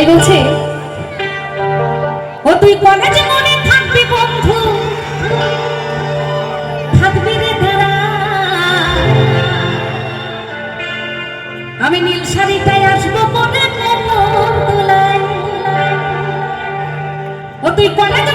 তাই বলছে, ও তুই কলেজে মনে থাকবি বন্ধু, থাকবি রে আমি নীল আসব মনে ও তুই কলেজে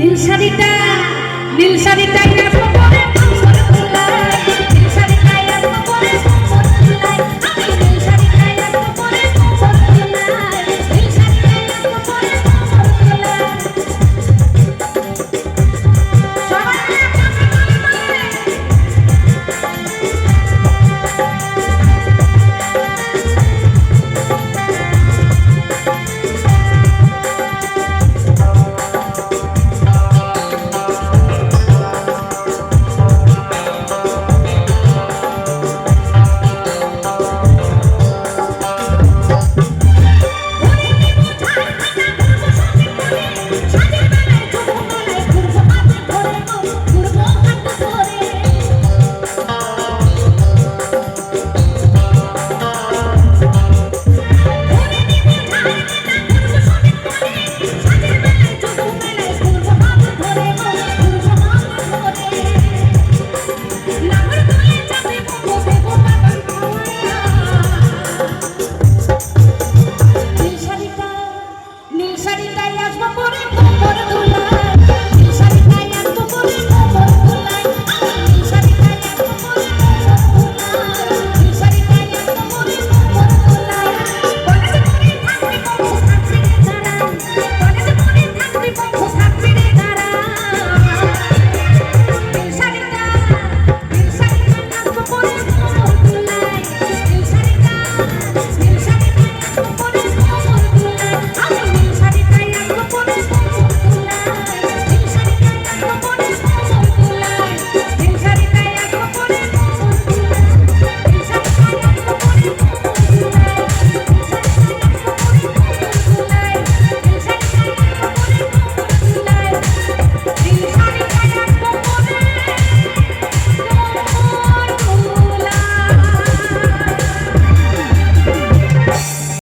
নীল শাড়িটা নীল শাড়িটা